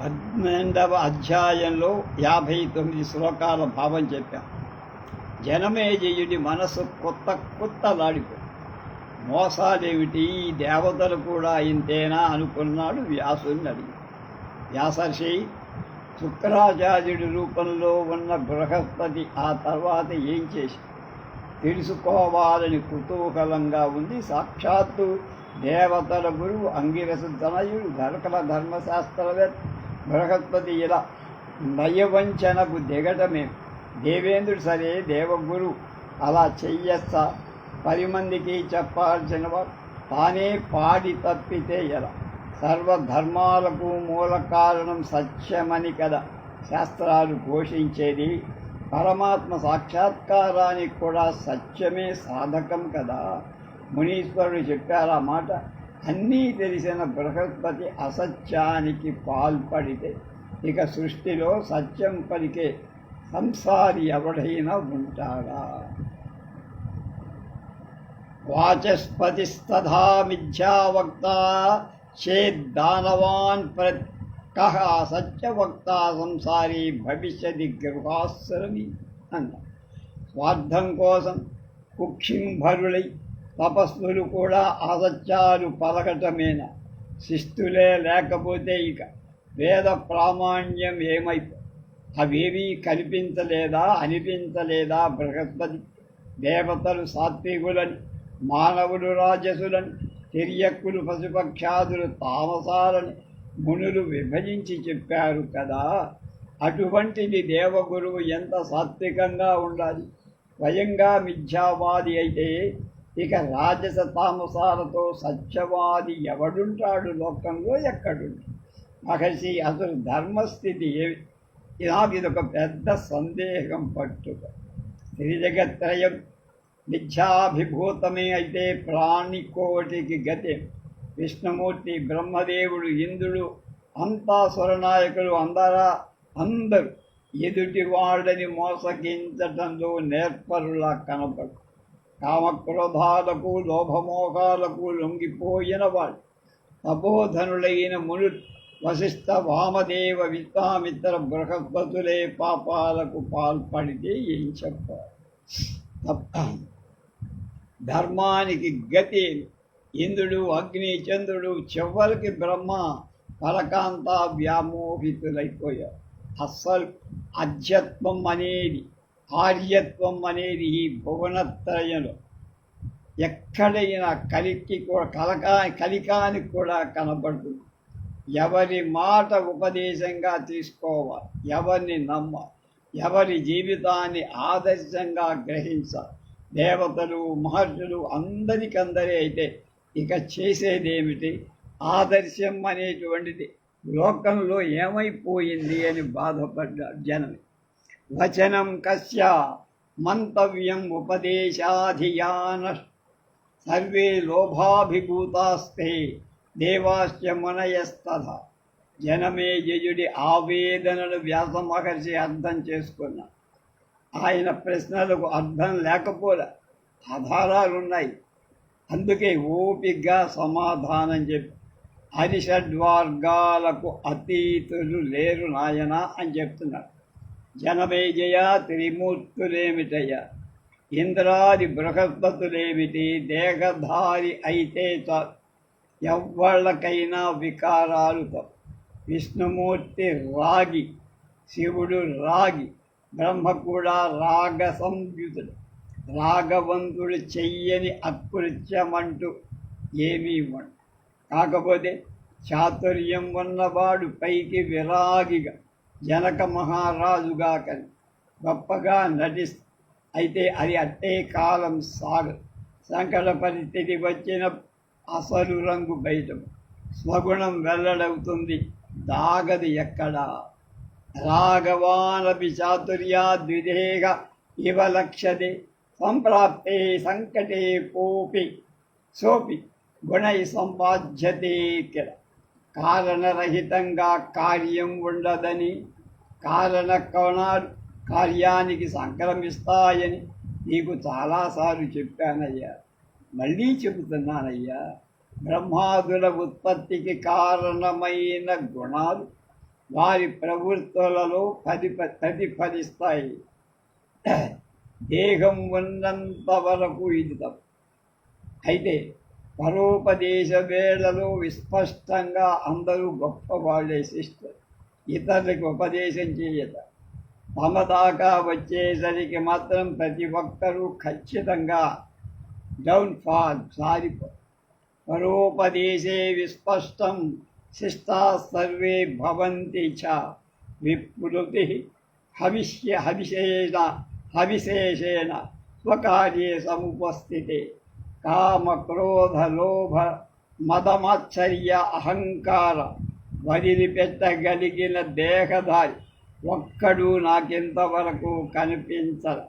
పన్నెండవ అధ్యాయంలో యాభై తొమ్మిది శ్లోకాల భావం చెప్పాం. జనమేజయుడి మనసు కొత్త కొత్తలాడిపో మోసాలేమిటి? ఈ దేవతలు కూడా ఇంతేనా అనుకున్నాడు వ్యాసుని అడిగి. వ్యాసర్షి శుక్రాచార్యుడి రూపంలో ఉన్న బృహస్పతి ఆ తర్వాత ఏం చేసి తెలుసుకోవాలని కుతూహలంగా ఉంది. సాక్షాత్తు దేవతల గురువు అంగిరస తనయుడు ధర్మ ధర్మశాస్త్రవేత్త. బృహస్పతి ఇలా నయవంచనకు దిగటమే దేవేంద్రుడు సరే దేవగురు అలా చెయ్యస్త. పది మందికి చెప్పాల్సిన తానే పాడి తప్పితే ఎలా? సర్వధర్మాలకు మూల కారణం సత్యమని కదా శాస్త్రాలు ఘోషించేది పరమాత్మ సాక్షాత్కారానికి కూడా సత్యమే సాధకం కదా. మునీశ్వరుడు చెప్పారు ఆ మాట. అన్నీ తెలిసిన బృహస్పతి అసత్యానికి పాల్పడితే ఇక సృష్టిలో సత్యం పలికే సంసారి ఎవడైనా ఉంటాడా? వాచస్పతిస్తథా మిథ్యావక్త చేద్దానవాన్ ప్ర కహ సత్యవక్త సంసారి భవిష్యది గృహాశ్రమి అన్న స్వార్థం కోసం కుక్షింభరులై తపస్సులు కూడా అసత్యాలు పలకటమేనా? శిస్తులే లేకపోతే ఇక వేద ప్రామాణ్యం ఏమైపో? అవేవీ కనిపించలేదా అనిపించలేదా బృహస్పతి? దేవతలు సాత్వికులని మానవులు రాజసులని తిరియక్కులు పశుపక్షాదులు తామసాలని మునులు విభజించి చెప్పారు కదా. అటువంటిది దేవగురువు ఎంత సాత్వికంగా ఉండాలి? స్వయంగా మిథ్యావాది అయితే ఇక రాజస తామసాలతో సత్యవాది ఎవడుంటాడు లోకంలో? ఎక్కడుంటాడు? మహర్షి అసలు ధర్మస్థితి ఏమి నాకు ఒక పెద్ద సందేహం పట్టుక. త్రిజగత్రయం మిథ్యాభిభూతమే అయితే ప్రాణికోటికి గతి. విష్ణుమూర్తి బ్రహ్మదేవుడు ఇంద్రుడు అంతా స్వరనాయకులు అందరా? అందరూ ఎదుటి వాళ్ళని మోసగించటంలో నేర్పరులా కనపడు కామక్రోధాలకు లోభమోహాలకు లొంగిపోయిన వాళ్ళు తపోధనులైన మును వశిష్ఠ వామదేవ విశ్వామిత్ర బృహస్పతులే పాపాలకు పాల్పడితే ఏం చెప్పారు ధర్మానికి గతి ఇంద్రుడు అగ్ని చంద్రుడు చివరికి బ్రహ్మ పరకాంత వ్యామోహితులైపోయారు అస్సలు అధ్యత్వం అనేది ఆర్యత్వం అనేది ఈ భువనత్రయంలో. ఎక్కడైనా కలికి కూడా కలకా కలికానికి కూడా కనబడుతుంది. ఎవరి మాట ఉపదేశంగా తీసుకోవాలి. ఎవరిని నమ్మాలి ఎవరి జీవితాన్ని ఆదర్శంగా గ్రహించాలి. దేవతలు మహర్షులు అందరికందరే అయితే ఇక చేసేదేమిటి? ఆదర్శం అనేటువంటిది లోకంలో ఏమైపోయింది అని బాధపడ్డాడు జనం వచనం కస్య మంతవ్యం ఉపదేశాధియాన సర్వే లోభాభిభూతాస్తే దేవాశ్చ మునయస్తథ జనమే జయుడి ఆవేదనలు వ్యాస మహర్షి అర్థం చేసుకున్నా। ఆయన ప్రశ్నలకు అర్థం లేకపోలే ఆధారాలు ఉన్నాయి అందుకే ఓపిగ్గా సమాధానం చెప్పి। హరిషడ్వర్గాలకు అతీతులు లేరు నాయన అని చెప్తున్నారు। జనమేజయ త్రిమూర్తులేమిటయ ఇంద్రాది బృహస్పతులేమిటి దేహధారి అయితే చాలు ఎవ్వళ్ళకైనా వికారాలు విష్ణుమూర్తి రాగి శివుడు రాగి బ్రహ్మ కూడా రాగ సంయుతుడు రాగవంతుడు చెయ్యని అకృత్యమంటూ ఏమీ ఇవ్వడు. కాకపోతే చాతుర్యం ఉన్నవాడు పైకి విరాగిగా జనక మహారాజుగా కని గొప్పగా నటిస్ అయితే అది అట్టే కాలం సాగు సంకట పరిస్థితి వచ్చిన అసలు రంగు బయట స్వగుణం వెల్లడవుతుంది. దాగది ఎక్కడా? రాఘవానపి చాతుర్యా ద్విదేహ ఇవ లక్ష్యతే సంప్రాప్తే సంకటే పోపి సోపి. గుణై సంపాద్యతే కిర కారణరహితంగా కార్యం ఉండదని కారణ కోణాలు కార్యానికి సంక్రమిస్తాయని నీకు చాలాసార్లు చెప్పానయ్యా. మళ్ళీ చెబుతున్నానయ్యా బ్రహ్మాదుల ఉత్పత్తికి కారణమైన గుణాలు వారి ప్రవృత్తులలో ప్రతిప ప్రతిఫలిస్తాయి. దేహం ఉన్నంత వరకు ఇది తప్పు. అయితే పరోపదేశ వేళలో విస్పష్టంగా అందరూ గొప్పవాళ్ళే సిస్టర్. ఇతరులకు ఉపదేశం చేయట. తమ దాకా వచ్చేసరికి మాత్రం ప్రతి ఒక్కరూ ఖచ్చితంగా డౌన్ ఫాల్ సారిపో. పరోపదేశే విస్పష్టం శిష్టా సర్వే భవంతి చ విప్లుతి హవిష్య హవిశేష హవిశేషేణ స్వకార్యే సముపస్థితే. కామ క్రోధ లోభ మదమాశ్చర్య అహంకార వదిలిపెట్టగలిగిన దేహధారి ఒక్కడు నాకింతవరకు కనిపించదు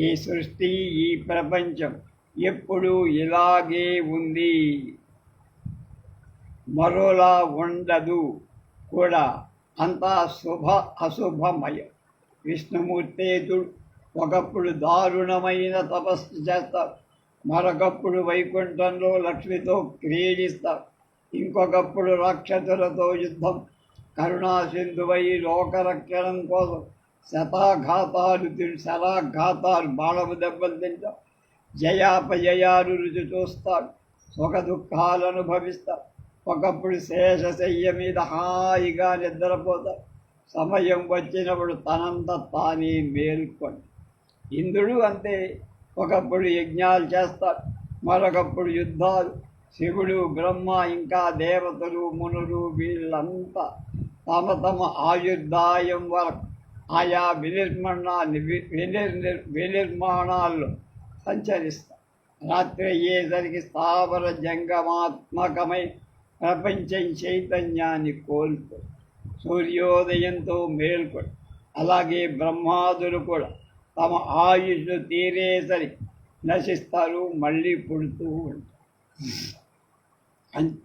ఈ సృష్టి ఈ ప్రపంచం ఎప్పుడు ఇలాగే ఉంది. మరోలా ఉండదు కూడా. అంతా శుభ అశుభమయం. విష్ణుమూర్తేతుడు ఒకప్పుడు దారుణమైన తపస్సు చేస్తారు మరొకప్పుడు వైకుంఠంలో లక్ష్మితో క్రీడిస్తారు ఇంకొకప్పుడు రాక్షసులతో యుద్ధం. కరుణాసింధువై లోకరక్షణం కోసం శతాఘాతాలు తిని శరాఘాతాలు బాణము దెబ్బలు తింటాం. జయాపజయాలు రుచి చూస్తాడు సుఖ దుఃఖాలు అనుభవిస్తాడు ఒకప్పుడు శేషశయ్య మీద హాయిగా నిద్రపోతాడు సమయం వచ్చినప్పుడు తనంత తానే మేల్కొని. ఇంద్రుడు అంతే ఒకప్పుడు యజ్ఞాలు చేస్తారు మరొకప్పుడు యుద్ధాలు. శివుడు బ్రహ్మ ఇంకా దేవతలు మునులు వీళ్ళంతా తమ తమ ఆయుర్దాయం వరకు ఆయా వినిర్మణ వినిర్మాణాల్లో సంచరిస్తారు. రాత్రి అయ్యేసరికి స్థావర జంగమాత్మకమై ప్రపంచం చైతన్యాన్ని కోల్పోయి సూర్యోదయంతో మేల్కొని అలాగే బ్రహ్మాదులు కూడా తమ ఆయుష్ తీరేసరి నశిస్తారు మళ్ళీ పుడుతూ ఉంటారు.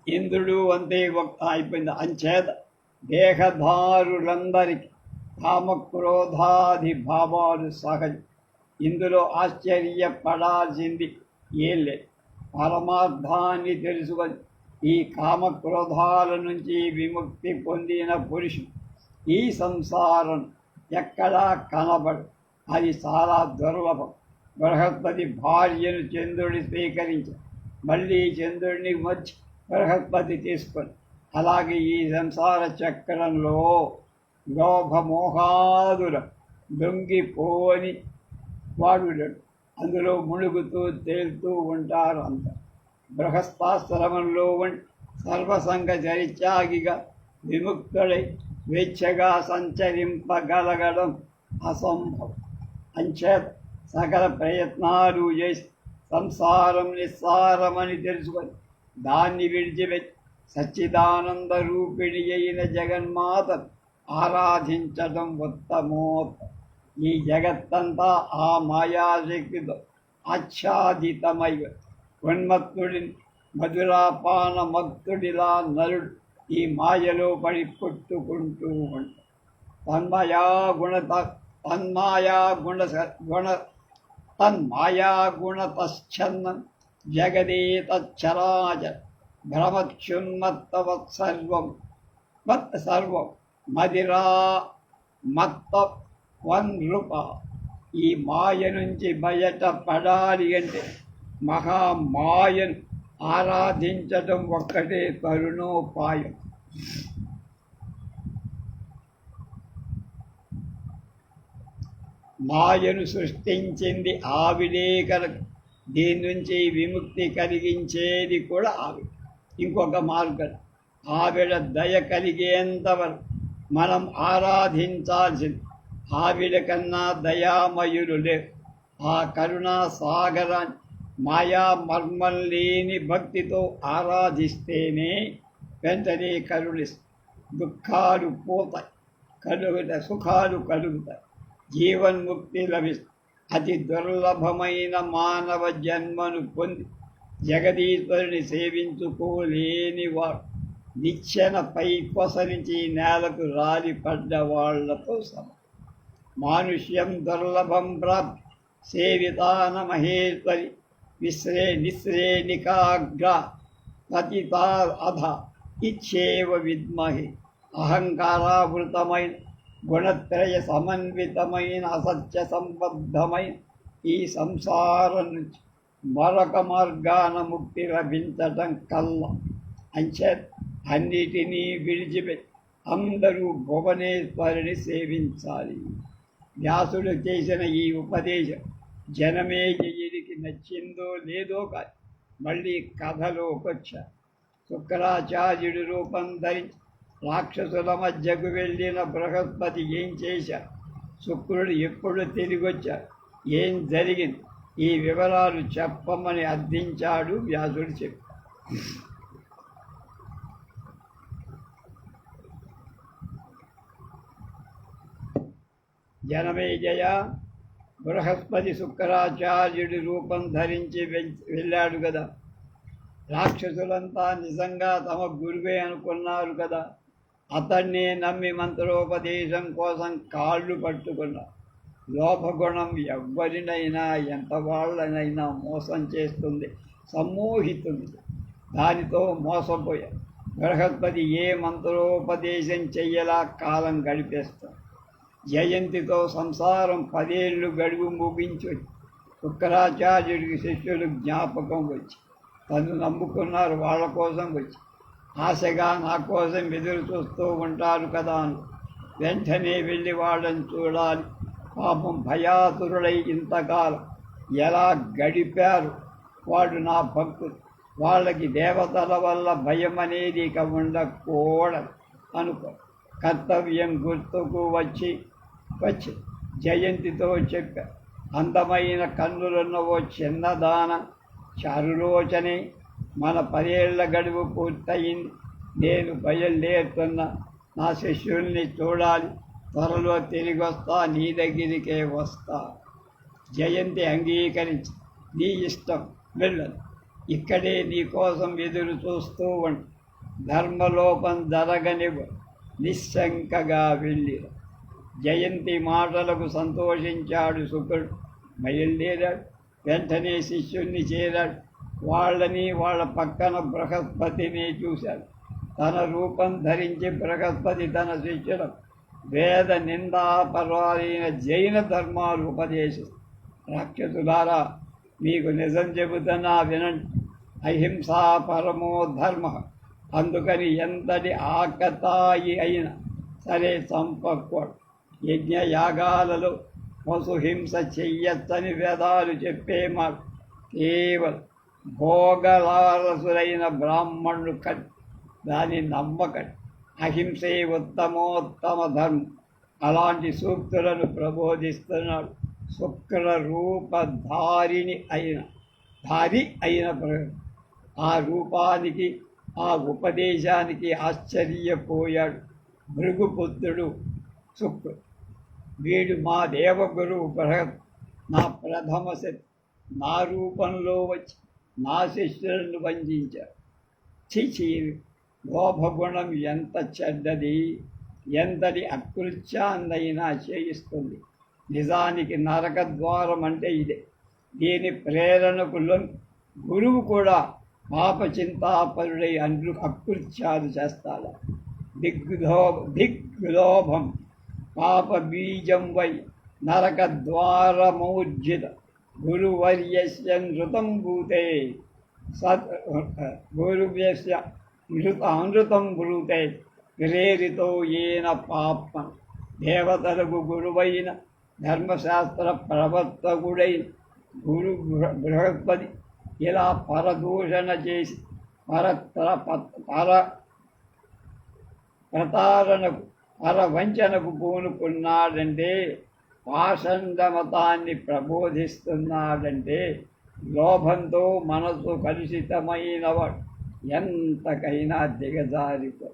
ఇంద్రుడు అంతే ఒక అయిపోయింది. అంచేత దేహధారులందరికీ కామక్రోధాది భావాలు సహజం. ఇందులో ఆశ్చర్యపడాల్సింది ఏం లేదు. పరమార్థాన్ని తెలుసుకొని ఈ కామక్రోధాల నుంచి విముక్తి పొందిన పురుషుడు ఈ సంసారం ఎక్కడా కనబడు అది చాలా దుర్లభం. బృహస్పతి భార్యను చంద్రుడి స్వీకరించి. మళ్ళీ చంద్రుడిని మధ్య బృహస్పతి తీసుకొని. అలాగే ఈ సంసార చక్రంలో లోభమోహాదుల దొంగిపోని వాడు అందులో మునుగుతూ తేలుతూ ఉంటారు అంత. బృహస్పాశ్రమంలో ఉండి సర్వసంగ చరిత్యాగిగా విముక్తుడై స్వేచ్ఛగా సంచరింపగలగడం అసంభవం. అంచేత సకల ప్రయత్నాలు చేసి సంసారం నిస్సారమని తెలుసుకొని దాన్ని విడిచిపెట్టి సచ్చిదానంద రూపిణి అయిన జగన్మాత ఆరాధించడం ఉత్తమోత్త ఈ జగత్తంతా ఆ మాయాశక్తితో ఆచ్ఛాదితమై ఉన్మత్తుడిని మధురాపాన మత్తుడిలా నరుడు ఈ మాయలో పడి కొట్టుకుంటూ ఉంటాడు. తన్మయా గుణత తన్మాయా గుణ గుణ తన్మాయా గుణతశ్చన్నం భ్రమక్షున్మత్తవత్ సర్వం. మత్ సర్వం మదిరా మత్త వన్ రూప ఈ మాయ నుంచి బయట పడాలి అంటే మహామాయను ఆరాధించడం ఒక్కటే తరుణోపాయం మాయను సృష్టించింది ఆవిడే కనుక. దీని నుంచి విముక్తి కలిగించేది కూడా ఆవిడ. ఇంకొక మార్గం. ఆవిడ దయ కలిగేంతవరకు మనం ఆరాధించాల్సింది ఆవిడ కన్నా దయామయులు లేవు. ఆ కరుణా సాగరాన్ని మాయా మర్మం లేని భక్తితో ఆరాధిస్తేనే వెంటనే కరుణిస్తుంది. దుఃఖాలు పోతాయి. కలుగుత సుఖాలు కలుగుతాయి. జీవన్ముక్తి లభిస్తుంది అతి దుర్లభమైన మానవ జన్మను పొంది జగదీశ్వరుని సేవించుకోలేని వాడు నిచ్చెన పైపసరించి నేలకు రాలి పడ్డ వాళ్ళతో సమ. మానుష్యం దుర్లభం ప్రాప్తి సేవితాన మహేశ్వరి విశ్రే నిశ్రేణికాగ్ర పతితా అధ ఇచ్చేవ విద్మహి అహంకారావృతమైన గుణత్రయ సమన్వితమైన అసత్య సంబద్ధమైన ఈ సంసారం నుంచి మరొక మార్గాన ముక్తి లభించటం కల్లా. అంచే అన్నిటినీ విడిచిపెట్టి అందరూ భువనేశ్వరుని సేవించాలి. వ్యాసుడు చేసిన ఈ ఉపదేశం జనమేజయుడికి నచ్చిందో లేదో కాదు మళ్ళీ కథలోకొచ్చా. శుక్రాచార్యుడి రూపం ధరించి రాక్షసుల మధ్యకు వెళ్ళిన బృహస్పతి ఏం చేశారు శుక్రుడు ఎప్పుడు తిరిగొచ్చారు ఏం జరిగింది? ఈ వివరాలు చెప్పమని అర్థించాడు వ్యాసుడు చెప్పి జనమేజయ బృహస్పతి శుక్రాచార్యుడి రూపం ధరించి వెళ్ళాడు కదా. రాక్షసులంతా నిజంగా తమ గురువే అనుకున్నారు కదా. అతన్నే నమ్మి మంత్రోపదేశం కోసం కాళ్ళు పట్టుకున్నారు లోపగుణం ఎవరినైనా ఎంత వాళ్ళనైనా మోసం చేస్తుంది సమ్మోహితుంది. దానితో మోసపోయారు బృహస్పతి ఏ మంత్రోపదేశం చెయ్యలా కాలం గడిపేస్తాం జయంతితో సంసారం పదేళ్ళు గడువు ముగించి శుక్రాచార్యుడికి శిష్యులు జ్ఞాపకం వచ్చి తను నమ్ముకున్నారు వాళ్ళ కోసం వచ్చి ఆశగా నా కోసం ఎదురు చూస్తూ ఉంటారు కదా వెంటనే వెళ్ళి వాళ్ళని చూడాలి. పాపం భయాతురుడై ఇంతకాలం ఎలా గడిపారు? వాడు నా భక్తులు వాళ్ళకి దేవతల వల్ల భయం అనేది ఇక ఉండకూడదు అనుకో. కర్తవ్యం గుర్తుకు వచ్చి వచ్చి జయంతితో చెప్పా. అందమైన కన్నులున్న ఓ చిన్నదాన చారులోచనే మన పదేళ్ళ గడువు పూర్తయింది నేను బయలుదేరుతున్న నా శిష్యుల్ని చూడాలి. త్వరలో తిరిగి వస్తా నీ దగ్గరికే వస్తా. జయంతి అంగీకరించి నీ ఇష్టం వెళ్ళదు. ఇక్కడే నీ కోసం ఎదురు చూస్తూ ఉండు. ధర్మలోపం జరగనివ్వు. నిశ్శంకగా వెళ్ళి జయంతి మాటలకు సంతోషించాడు శుక్రుడు బయలుదేరాడు. వెంటనే శిష్యుణ్ణి చేరాడు. వాళ్ళని వాళ్ళ పక్కన బృహస్పతిని చూశాడు. తన రూపం ధరించి బృహస్పతి తన శిష్యుడు. వేద నిందాపరాలైన జైన ధర్మాలు ఉపదేశిస్తారు రాక్షసులారా మీకు నిజం చెబుతున్నా వినండి. అహింసా పరమో ధర్మ. అందుకని ఎంతటి ఆకతాయి అయినా సరే చంపకూడదు. యజ్ఞ యాగాలలో పశుహింస చెయ్యొచ్చని వేదాలు చెప్పే మాట కేవలం భోగలారసులైన బ్రాహ్మణుడు కట్ దాన్ని నమ్మకండి అహింసే ఉత్తమోత్తమ ధర్మం. అలాంటి సూక్తులను ప్రబోధిస్తున్నాడు. శుక్ర రూపధారిణి అయిన ధారి అయిన ఆ రూపానికి ఆ ఉపదేశానికి ఆశ్చర్యపోయాడు భృగుపుత్రుడు శుక్రుడు వీడు మా దేవగురువు బృహత్ నా ప్రథమ శక్తి నా రూపంలో వచ్చి నా శిష్యులను వంచారు చిచి లోభగుణం ఎంత చెడ్డది ఎంతటి అకృత్యాన్నైనా చేయిస్తుంది. నిజానికి నరక ద్వారం అంటే ఇదే. దీని ప్రేరణకు గురువు కూడా పాప చింతాపరుడై అకృత్యాలు చేస్తాడు? దిగ్లో దిగ్లోభం పాప బీజం వై నరకద్వారమౌర్జిత గురువర్యస్య నృతం భూతే సత్ గురువ్యస్య మృత అనృతం బ్రూతే ప్రేరితో ఏన పాప దేవతలకు గురువైన ధర్మశాస్త్ర ప్రవర్తకుడైన గురు బృహస్పతి ఇలా పరదూషణ చేసి పరత్ర పర ప్రతారణకు పరవంచనకు పూనుకున్నాడంటే పాషండ మతాన్ని ప్రబోధిస్తున్నాడంటే లోభంతో మనసు కలుషితమైనవాడు. ఎంతకైనా దిగజారితో.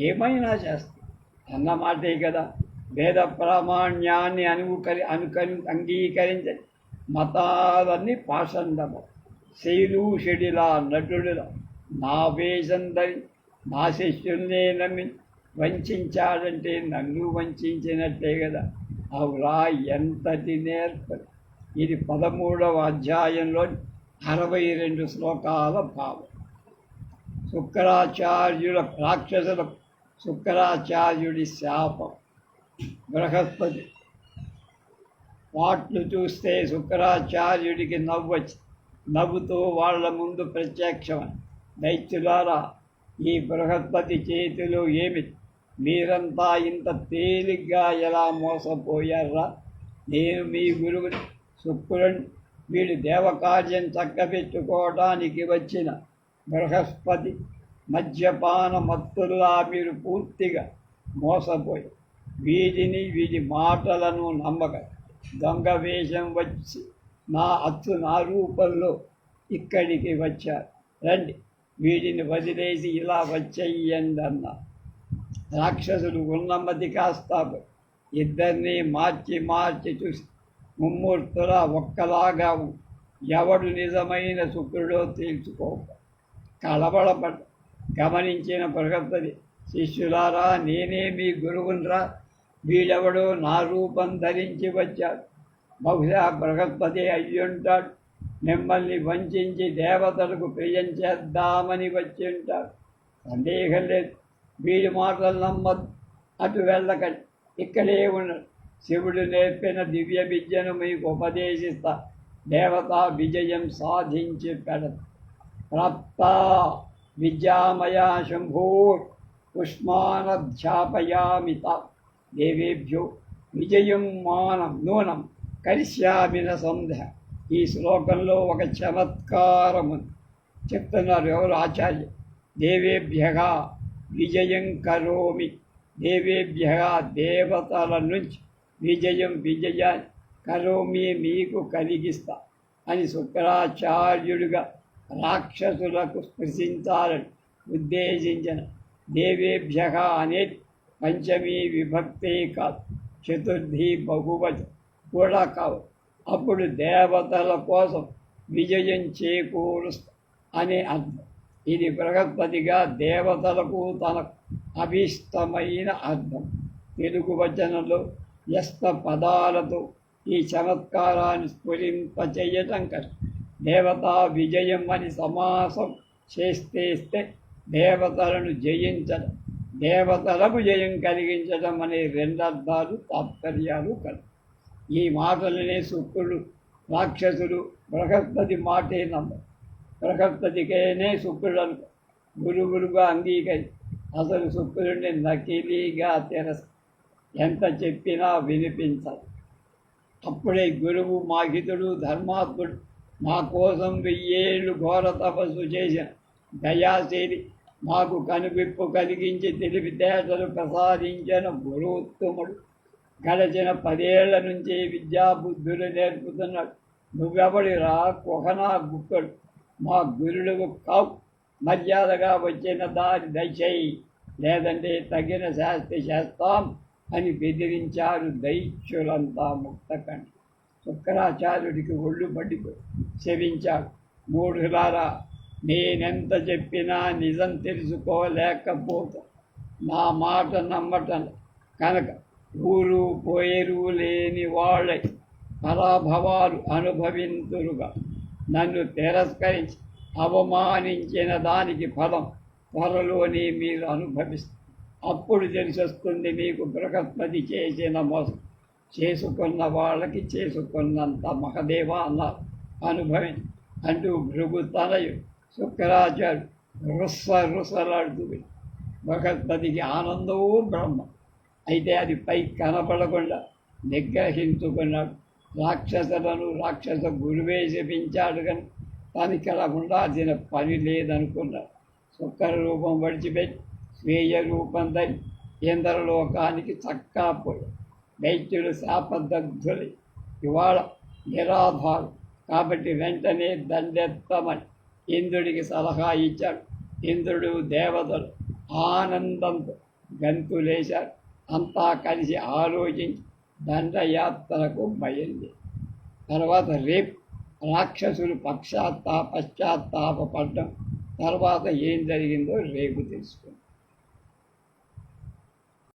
ఏమైనా చేస్తాడు. అన్నమాటే కదా. వేద ప్రామాణ్యాన్ని అనుకరి అనుకరి అంగీకరించండి మతాలన్నీ పాషండము శైలూషుడిలా నటుడిలా నా వేషం ధరి నా శిష్యుల్నే నమ్మి వంచాడంటే నన్ను వంచినట్టే కదా. అవురా ఎంతటి నేర్ప? ఇది పదమూడవ అధ్యాయంలో అరవై రెండు శ్లోకాల భావం. శుక్రాచార్యుల రాక్షసుల శుక్రాచార్యుడి శాపం. బృహస్పతి వాట్లు చూస్తే శుక్రాచార్యుడికి నవ్వొచ్చి నవ్వుతూ వాళ్ళ ముందు ప్రత్యక్షమని దైత్యులారా ఈ బృహస్పతి చేతిలో ఏమి మీరంతా ఇంత తేలిగ్గా ఎలా మోసపోయారా నేను మీ గురువు శుక్రుని వీడి దేవకార్యం చక్కబెట్టుకోవడానికి వచ్చిన బృహస్పతి మద్యపాన మత్తుల్లా మీరు పూర్తిగా మోసపోయి వీటిని వీడి మాటలను నమ్మక దొంగ వేషం వచ్చి నా అచ్చు నా రూపంలో ఇక్కడికి వచ్చారు. రండి వీడిని వదిలేసి ఇలా వచ్చేయండి అన్నారు రాక్షసులు ఉన్నమ్మది కాస్త ఇద్దరిని మార్చి మార్చి చూసి ముమ్మూర్తుల ఒక్కలాగా ఎవడు నిజమైన శుక్రుడో తేల్చుకోక కలబడపడ్డ గమనించిన బృహస్పతి శిష్యులారా నేనే మీ గురువునరా. వీడెవడో నా రూపం ధరించి వచ్చాడు. బహుశా బృహస్పతి అయ్యుంటాడు. మిమ్మల్ని వంచి దేవతలకు ప్రియం చేద్దామని వచ్చి ఉంటాడు. సందేహం లేదు. వీడి మాటలు నమ్మద్దు అటు వెళ్ళకండి ఇక్కడే ఉండడు శివుడు నేర్పిన దివ్య విద్యను మీకు ఉపదేశిస్తా. దేవతా విజయం సాధించి పెడదు ప్రాప్త విద్యామయా శంభూర్ ఉష్మానధ్యాపయామిత దేవేభ్యో విజయం మానం నూనం. కరిష్యామిన సంధ ఈ శ్లోకంలో ఒక చమత్కారము చెప్తున్నారు ఎవరు ఆచార్య దేవేభ్యగా విజయం కరోమి. దేవేభ్య దేవతల నుంచి విజయం విజయాన్ని కరోమి మీకు కలిగిస్తా అని శుక్రాచార్యుడిగా రాక్షసులకు స్పృశించాలని ఉద్దేశించిన దేవేభ్య అనేది పంచమీ విభక్తే కాదు చతుర్థి బహువచ కూడా కావు. అప్పుడు దేవతల కోసం విజయం చేకూరుస్తా అనే అర్థం. ఇది బృహస్పతిగా దేవతలకు తన అభీష్టమైన అర్థం. తెలుగు వచనంలో వ్యస్త పదాలతో ఈ చమత్కారాన్ని స్ఫురింపచేయటం కష్టం దేవతా విజయం అని సమాసం చేస్తేస్తే దేవతలను జయించడం దేవతలకు జయం కలిగించడం అనే రెండర్థాలు తాత్పర్యాలు కలవు ఈ మాటలనే శుక్రుడు రాక్షసుడు బృహస్పతి మాటే నమ్మరు బృహస్పతికేనే శుక్రుడు అనుకో గురుగురుగా అంగీకరి. అసలు శుక్రుడిని నకిలీగా తెరస్. ఎంత చెప్పినా వినిపించదు. అప్పుడే గురువు మాహితుడు ధర్మాత్ముడు మా కోసం వెయ్యేళ్ళు ఘోర తపస్సు చేసిన దయాశీలి మాకు కనువిప్పు కలిగించి తెలివితేటలు ప్రసాదించిన గురువుత్తముడు. గడచిన పదేళ్ళ నుంచి విద్యాబుద్ధులు నేర్పుతున్నాడు. నువ్వెవడిరా? కుహనా గుక్కడు మా గురువు కావు మర్యాదగా వచ్చిన దారి దయచేయి. లేదంటే తగిన శాస్తి చేస్తాం అని బెదిరించారు దైత్యులంతా ముక్తకండి శుక్రాచార్యుడికి ఒళ్ళు పడిపోయి శవించాడు. మూఢులారా నేనెంత చెప్పినా నిజం తెలుసుకోలేకపోతా. నా మాట నమ్మటం కనుక ఊరు పోయేరు లేని వాళ్ళై. పరాభవాలు అనుభవింతురుగా. నన్ను తిరస్కరించి అవమానించిన దానికి ఫలం త్వరలోనే మీరు అనుభవిస్తారు. అప్పుడు తెలిసొస్తుంది మీకు బృహస్పతి చేసిన మోసం. చేసుకున్న వాళ్ళకి చేసుకున్నంత మహదేవ అన్నారు అనుభవించి అంటూ భృగు తనయు శుక్రాచార్య రుస్స రుసలాడుతూ బృహస్పతికి ఆనందము బ్రహ్మ. అయితే అది పై కనపడకుండా నిగ్రహించుకున్నాడు. రాక్షసులను రాక్షస గురువే జపించాడు కానీ తనకి అలా ఉండాల్సిన పని లేదనుకున్నాడు. శుక్ర రూపం వడిచిపెట్టి స్వీయ రూపం ధరి ఇంద్రలోకానికి చక్కా పోయి దైత్యులు శాపదగ్ధులై ఇవాళ నిరాధారు కాబట్టి వెంటనే దండెత్తమని ఇంద్రుడికి సలహా ఇచ్చాడు. ఇంద్రుడు దేవతలు ఆనందంతో గంతులేశారు. అంతా కలిసి ఆలోచించి దండయాత్రకు బయలుదేరి తర్వాత రేపు రాక్షసులు పశ్చాత్తాప పశ్చాత్తాప పడ్డం తర్వాత ఏం జరిగిందో రేపు తెలుసుకుంది.